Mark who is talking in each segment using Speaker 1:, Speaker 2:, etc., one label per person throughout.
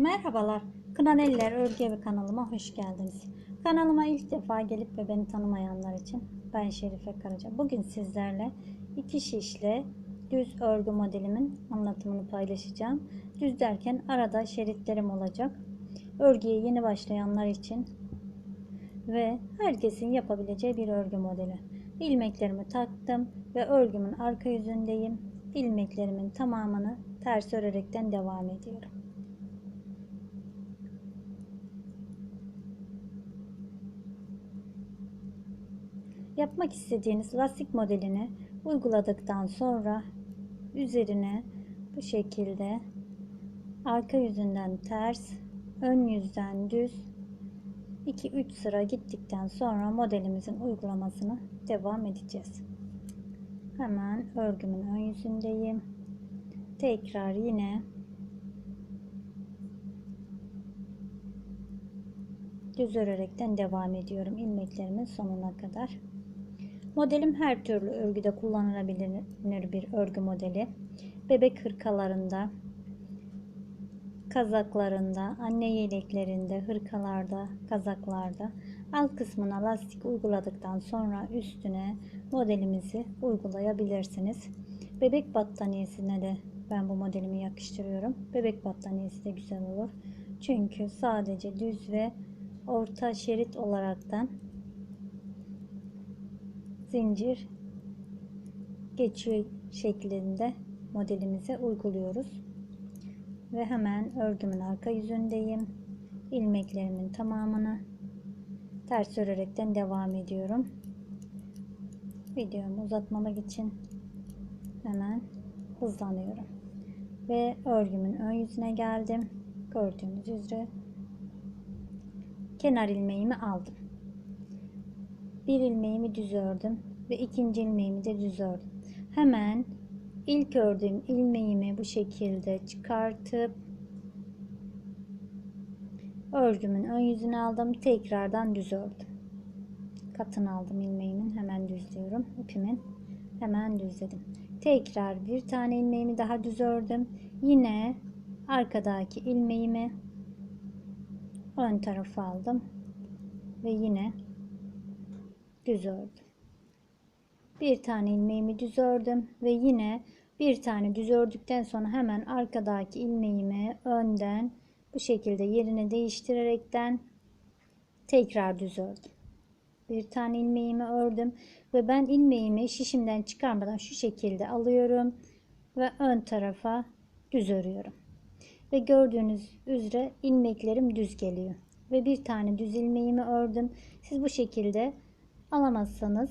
Speaker 1: Merhabalar, Kınan Eller Örgü Evi kanalıma hoş geldiniz. Kanalıma ilk defa gelip ve beni tanımayanlar için ben Şerife Karaca. Bugün sizlerle iki şişle düz örgü modelimin anlatımını paylaşacağım. Düz derken arada şeritlerim olacak. Örgüye yeni başlayanlar için ve herkesin yapabileceği bir örgü modeli. İlmeklerimi taktım ve örgümün arka yüzündeyim. İlmeklerimin tamamını ters örerekten devam ediyorum. Yapmak istediğiniz lastik modelini uyguladıktan sonra üzerine bu şekilde arka yüzünden ters, ön yüzden düz 2-3 sıra gittikten sonra modelimizin uygulamasını devam edeceğiz. Hemen örgümün ön yüzündeyim. Tekrar yine düz örerekten devam ediyorum ilmeklerimin sonuna kadar. Modelim her türlü örgüde kullanılabilir bir örgü modeli. Bebek hırkalarında, kazaklarında, anne yeleklerinde, hırkalarda, kazaklarda alt kısmına lastik uyguladıktan sonra üstüne modelimizi uygulayabilirsiniz. Bebek battaniyesine de ben bu modelimi yakıştırıyorum. Bebek battaniyesi de güzel olur. Çünkü sadece düz ve orta şerit olaraktan zincir geçiyor şeklinde modelimize uyguluyoruz. Ve hemen örgümün arka yüzündeyim. ilmeklerimin tamamını ters örerekten devam ediyorum. Videomu uzatmamak için hemen hızlanıyorum. Ve örgümün ön yüzüne geldim. Gördüğünüz üzere kenar ilmeğimi aldım. Bir ilmeğimi düz ördüm ve ikinci ilmeğimi de düz ördüm. Hemen ilk ördüğüm ilmeğimi bu şekilde çıkartıp örgümün ön yüzünü aldım. Tekrardan düz ördüm. Katını aldım ilmeğimin. Hemen düzlüyorum. ipimin hemen düzledim. Tekrar bir tane ilmeğimi daha düz ördüm. Yine arkadaki ilmeğimi ön tarafa aldım ve yine düz ördüm. Bir tane ilmeğimi düz ördüm ve yine bir tane düz ördükten sonra hemen arkadaki ilmeğimi önden bu şekilde yerini değiştirerekten tekrar düz ördüm. Bir tane ilmeğimi ördüm ve ben ilmeğimi şişimden çıkarmadan şu şekilde alıyorum ve ön tarafa düz örüyorum. Ve gördüğünüz üzere ilmeklerim düz geliyor. Ve bir tane düz ilmeğimi ördüm. Siz bu şekilde alamazsanız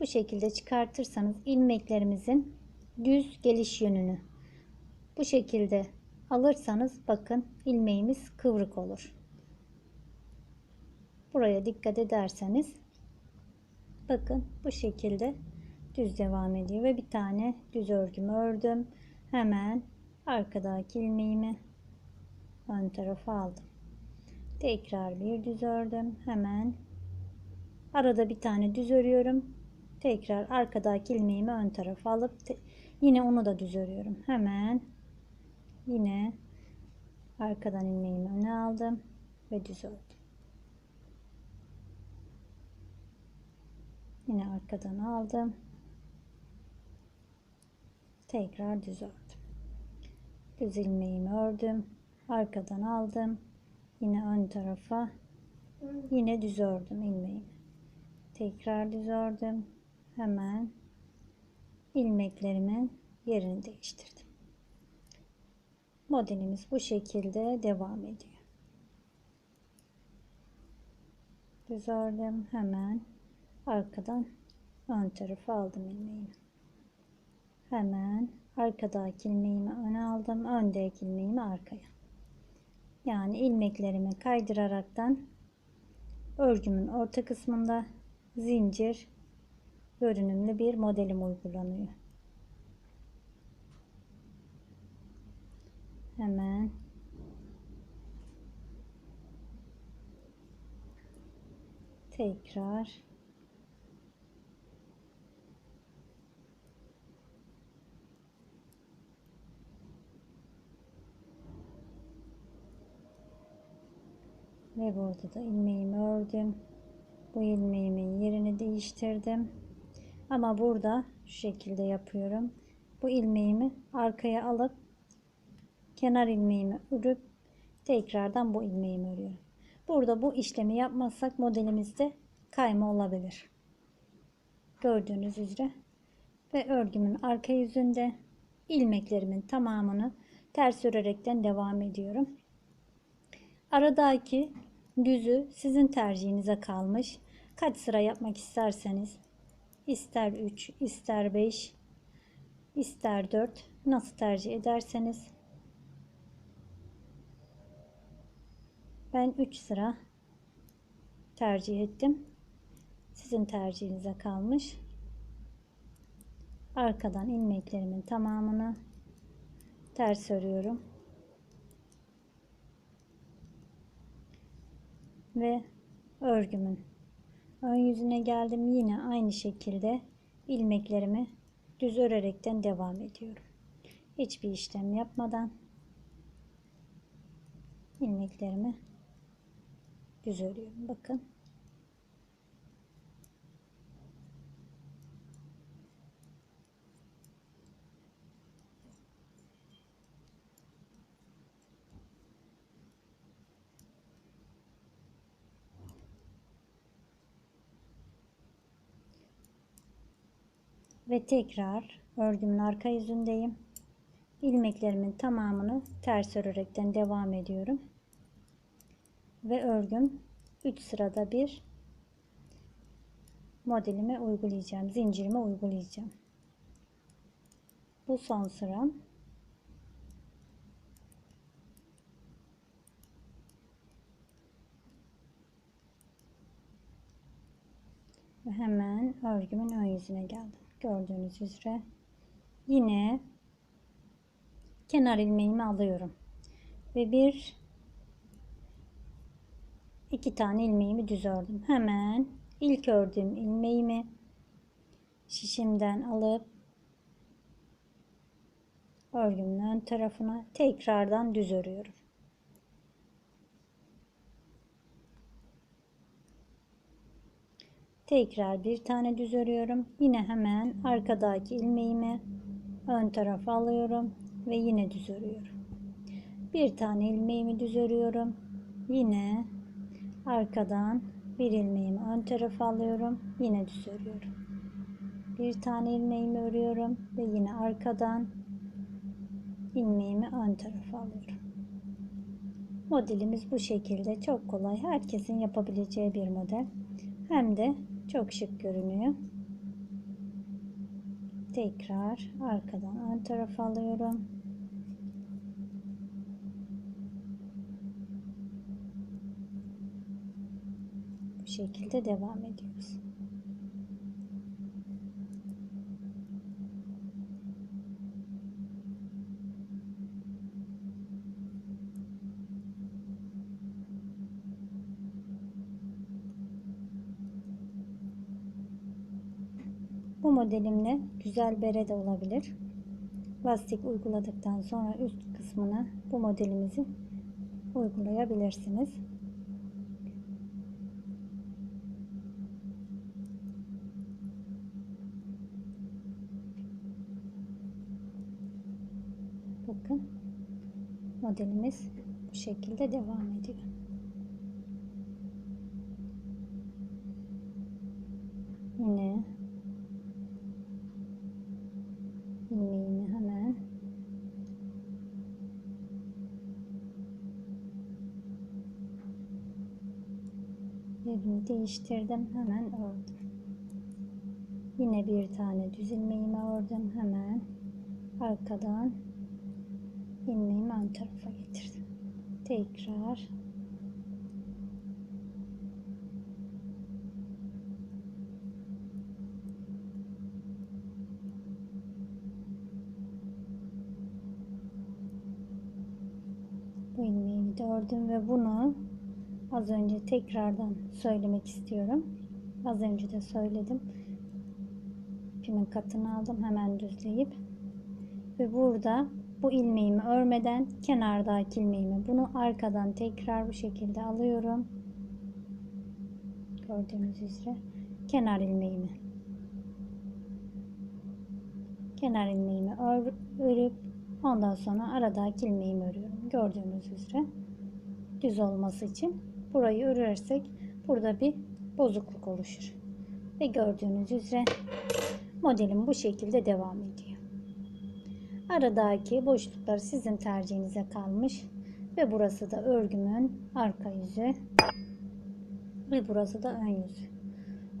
Speaker 1: bu şekilde çıkartırsanız ilmeklerimizin düz geliş yönünü bu şekilde alırsanız bakın ilmeğimiz kıvrık olur. Buraya dikkat ederseniz bakın bu şekilde düz devam ediyor ve bir tane düz örgümü ördüm. Hemen arkadaki ilmeğimi ön tarafa aldım. Tekrar bir düz ördüm. Hemen arada bir tane düz örüyorum. Tekrar arkadaki ilmeğimi ön tarafa alıp yine onu da düz örüyorum. Hemen yine arkadan ilmeğimi öne aldım ve düz ördüm. Yine arkadan aldım. Tekrar düz ördüm. Düz ilmeğimi ördüm. Arkadan aldım. Yine ön tarafa yine düz ördüm ilmeğimi. Tekrar düz ördüm. Hemen ilmeklerimin yerini değiştirdim. Modelimiz bu şekilde devam ediyor. Düz ördüm. Hemen arkadan ön tarafa aldım ilmeğimi. Hemen arkadaki ilmeğimi öne aldım. Öndeki ilmeğimi arkaya. Yani ilmeklerimi kaydıraraktan örgümün orta kısmında zincir görünümlü bir modelim uygulanıyor. Hemen tekrar Ve burada da ilmeğimi ördüm. Bu ilmeğimin yerini değiştirdim. Ama burada şu şekilde yapıyorum. Bu ilmeğimi arkaya alıp kenar ilmeğimi örüp tekrardan bu ilmeğimi örüyorum. Burada bu işlemi yapmazsak modelimizde kayma olabilir. Gördüğünüz üzere ve örgümün arka yüzünde ilmeklerimin tamamını ters örerekten devam ediyorum. Aradaki düzü sizin tercihinize kalmış. Kaç sıra yapmak isterseniz ister 3 ister 5 ister 4 nasıl tercih ederseniz ben 3 sıra tercih ettim. Sizin tercihinize kalmış. Arkadan ilmeklerimin tamamını ters örüyorum. Ve örgümün ön yüzüne geldim. Yine aynı şekilde ilmeklerimi düz örerekten devam ediyorum. Hiçbir işlem yapmadan ilmeklerimi düz örüyorum. Bakın. Ve tekrar örgümün arka yüzündeyim. İlmeklerimin tamamını ters örerekten devam ediyorum. Ve örgüm 3 sırada bir modelime uygulayacağım. Zincirime uygulayacağım. Bu son sıram. Hemen örgümün ön yüzüne geldim. Gördüğünüz üzere yine kenar ilmeğimi alıyorum. Ve bir iki tane ilmeğimi düz ördüm. Hemen ilk ördüğüm ilmeğimi şişimden alıp örgümün ön tarafına tekrardan düz örüyorum. Tekrar bir tane düz örüyorum. Yine hemen arkadaki ilmeğimi ön tarafa alıyorum ve yine düz örüyorum. Bir tane ilmeğimi düz örüyorum. Yine arkadan bir ilmeğimi ön tarafa alıyorum. Yine düz örüyorum. Bir tane ilmeğimi örüyorum ve yine arkadan ilmeğimi ön tarafa alıyorum. Modelimiz bu şekilde çok kolay. Herkesin yapabileceği bir model. Hem de çok şık görünüyor. Tekrar arkadan ön tarafa alıyorum. Bu şekilde devam ediyoruz. Bu modelimle güzel bere de olabilir. Lastik uyguladıktan sonra üst kısmına bu modelimizi uygulayabilirsiniz. Bakın modelimiz bu şekilde devam ediyor. Yine ilmeğimi hemen yerini değiştirdim hemen ördüm. Yine bir tane düz ilmeğimi ördüm hemen arkadan ilmeğimi ön tarafa getirdim. Tekrar bu ilmeğimi de ördüm ve bunu az önce tekrardan söylemek istiyorum. Az önce de söyledim. İpimin katını aldım hemen düzleyip ve burada bu ilmeğimi örmeden kenardaki ilmeğimi bunu arkadan tekrar bu şekilde alıyorum. Gördüğünüz üzere kenar ilmeğimi kenar ilmeğimi ör, örüp ondan sonra aradaki ilmeğimi örüyorum. Gördüğünüz üzere düz olması için burayı örersek burada bir bozukluk oluşur. Ve gördüğünüz üzere modelim bu şekilde devam ediyor. Aradaki boşluklar sizin tercihinize kalmış. Ve burası da örgümün arka yüzü. Ve burası da ön yüzü.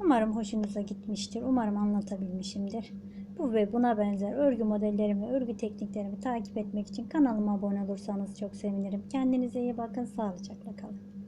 Speaker 1: Umarım hoşunuza gitmiştir. Umarım anlatabilmişimdir. Bu ve buna benzer örgü modellerimi, örgü tekniklerimi takip etmek için kanalıma abone olursanız çok sevinirim. Kendinize iyi bakın. Sağlıcakla kalın.